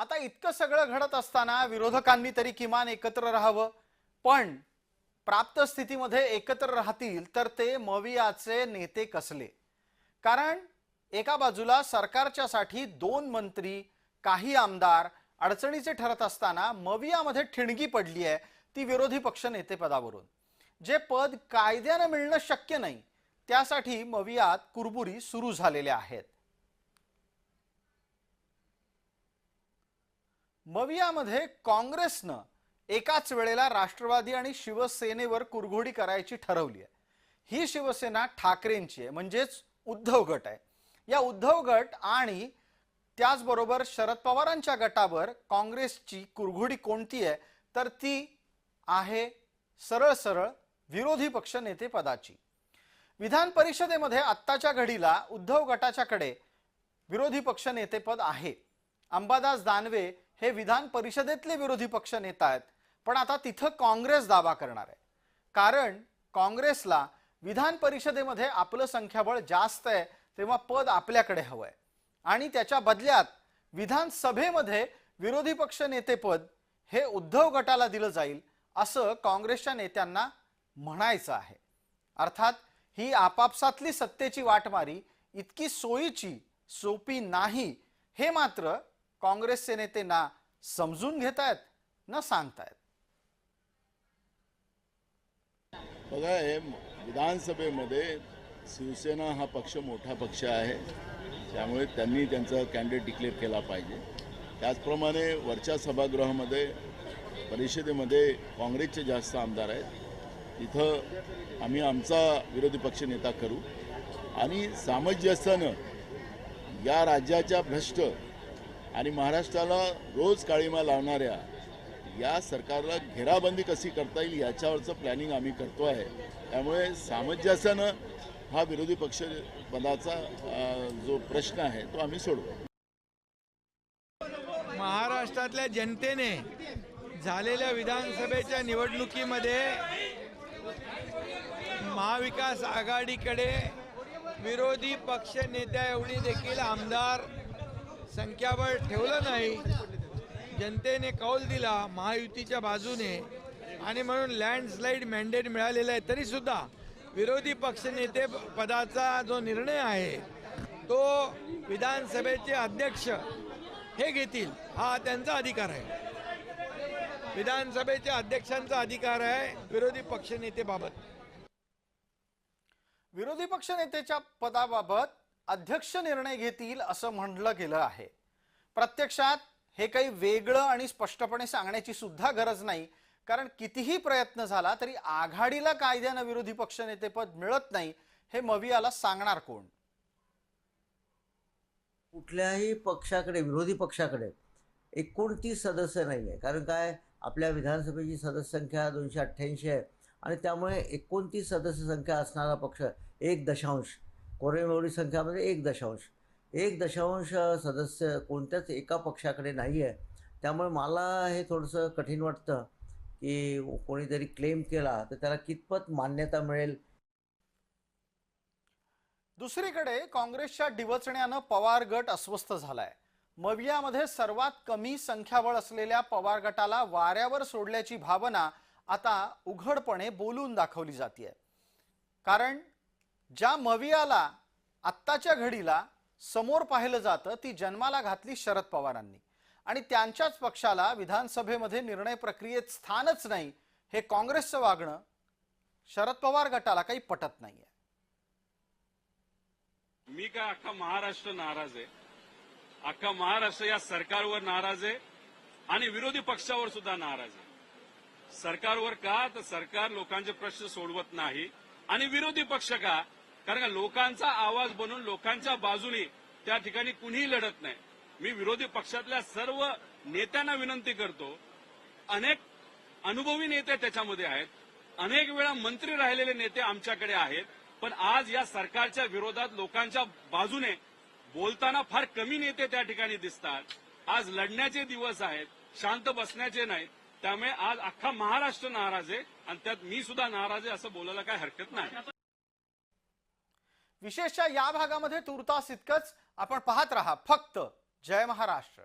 आता इतकं सगळं घडत असताना विरोधकांनी तरी किमान एकत्र राहावं. पण प्राप्त स्थितीमध्ये एकत्र राहतील तर ते मवियाचे नेते कसले? कारण एका बाजूला सरकारच्यासाठी दोन मंत्री काही आमदार अडचणीचे ठरत असताना मवियामध्ये ठिणगी पडली आहे ती विरोधी पक्ष नेतेपदावरून जे पद कायद्यानं मिळणं शक्य नाही त्यासाठी मवियात कुरबुरी सुरू झालेल्या आहेत. मवियामध्ये काँग्रेसनं एकाच वेळेला राष्ट्रवादी आणि शिवसेनेवर कुरघोडी करायची ठरवली आहे. ही शिवसेना ठाकरेंची आहे म्हणजेच उद्धव गट आहे. या उद्धव गट आणि त्याचबरोबर शरद पवारांच्या गटावर काँग्रेसची कुरघोडी कोणती आहे तर ती आहे सरळ सरळ विरोधी पक्ष नेते पदाची. विधान परिषदेमध्ये आत्ताच्या घडीला उद्धव गटाच्याकडे विरोधी पक्ष नेतेपद आहे. अंबादास दानवे हे विधान परिषदेतले विरोधी पक्ष नेता आहेत. पण आता तिथं काँग्रेस दावा करणार आहे. कारण काँग्रेसला विधान परिषदेमध्ये आपलं संख्याबळ जास्त आहे तेव्हा पद आपल्याकडे हवं आहे आणि त्याच्या बदल्यात विधानसभेमध्ये विरोधी पक्ष नेतेपद हे उद्धव गटाला दिलं जाईल असं काँग्रेसच्या नेत्यांना म्हणायचं आहे. अर्थात ही आपापसातली सत्तेची वाटमारी इतकी सोयीची सोपी नाही हे मात्र काँग्रेसचे नेते ना समजून घेत आहेत ना सांगतायत. बघा हे विधानसभेमध्ये शिवसेना हा पक्ष मोठा पक्ष आहे. त्यामुळे त्यांनी त्यांचा कॅन्डिडेट डिक्लेअर केला पाहिजे. त्याचप्रमाणे वरच्या सभागृहामध्ये परिषदेमध्ये काँग्रेसचे जास्त आमदार आहेत. तिथं आम्ही आमचा विरोधी पक्ष नेता करू. आणि सामंजस्यानं या राज्याच्या भ्रष्ट आणि महाराष्ट्राला रोज काळीमा लावणाऱ्या या सरकारला घेराबंदी कशी करता येईल याच्यावरचं प्लॅनिंग आम्ही करतो आहे. त्यामुळे सामंजस्यानं हा विरोधी पक्ष पदाचा जो प्रश्न आहे तो आम्ही सोडवू. महाराष्ट्रातल्या जनतेने झालेल्या विधानसभेच्या निवडणुकीमध्ये महाविकास आघाडीकडे विरोधी पक्ष नेत्या एवढी देखील आमदार संख्याबळ ठेवलं नाही. जनतेने कौल दिला महायुतीच्या बाजूने. आणि म्हणून लँडस्लाईड मॅन्डेट मिळालेलं आहे. तरीसुद्धा विरोधी पक्षनेते पदाचा जो निर्णय आहे तो विधानसभेचे अध्यक्ष हे घेतील. हा त्यांचा अधिकार आहे. विधानसभेच्या अध्यक्षांचा अधिकार आहे विरोधी पक्षनेतेबाबत. विरोधी पक्ष पदाबाबत अध्यक्ष निर्णय घेतील असं म्हटलं गेलं आहे. प्रत्यक्षात हे काही वेगळं आणि स्पष्टपणे सांगण्याची सुद्धा गरज नाही कारण कितीही प्रयत्न झाला तरी आघाडीला कायद्यानं विरोधी पक्ष नेतेपद मिळत नाही हे मवियाला सांगणार कोण? कुठल्याही पक्षाकडे विरोधी पक्षाकडे एकोणतीस सदस्य नाही आहे. कारण काय? आपल्या विधानसभेची सदस्य संख्या दोनशे अठ्ठ्याऐंशी आहे आणि त्यामुळे एकोणतीस सदस्य संख्या असणारा पक्ष एक दशांश कोरेमेवढी संख्यामध्ये एक दशांश. एक दशांश सदस्य कोणत्याच एका पक्षाकडे नाही आहे त्यामुळे मला हे थोडंसं कठीण वाटतं की कोणीतरी क्लेम केला तर त्याला कितपत मान्यता मिळेल? दुसरीकडे काँग्रेसच्या डिवचण्यानं पवार गट अस्वस्थ झालाय. मवियामध्ये सर्वात कमी संख्याबळ असलेल्या पवार गटाला वाऱ्यावर सोडल्याची भावना आता उघडपणे बोलून दाखवली जाते कारण ज्या मवियाला आत्ताच्या घडीला समोर पाहिलं जातं ती जन्माला घातली शरद पवारांनी. आणि त्यांच्याच पक्षाला विधानसभेमध्ये निर्णय प्रक्रियेत स्थानच नाही हे काँग्रेसचं वागणं शरद पवार गटाला काही पटत नाहीये. मी काय अख्खा महाराष्ट्र नाराज आहे? अख्खा महाराष्ट्र या सरकारवर नाराज आहे आणि विरोधी पक्षावर सुद्धा नाराज आहे. सरकारवर का? तर सरकार लोकांचे प्रश्न सोडवत नाही आणि विरोधी पक्ष का? कारण का लोकांचा आवाज बनून लोकांच्या बाजूने त्या ठिकाणी कुणीही लढत नाही. मी विरोधी पक्षातल्या सर्व नेत्यांना विनंती करतो अनेक अनुभवी नेते त्याच्यामध्ये आहेत अनेक वेळा मंत्री राहिलेले नेते आमच्याकडे आहेत पण आज या सरकारच्या विरोधात लोकांच्या बाजूने बोलताना फार कमी नेते त्या ठिकाणी दिसतात. आज लढण्याचे दिवस आहेत शांत बसण्याचे नाहीत त्यामुळे आज अख्खा महाराष्ट्र नाराज आहे आणि त्यात मी सुद्धा नाराज आहे असं बोलायला काही हरकत नाही. विशेषतः या भागामध्ये तुर्तास इतकंच आपण पाहत राहा. फक्त जय महाराष्ट्र.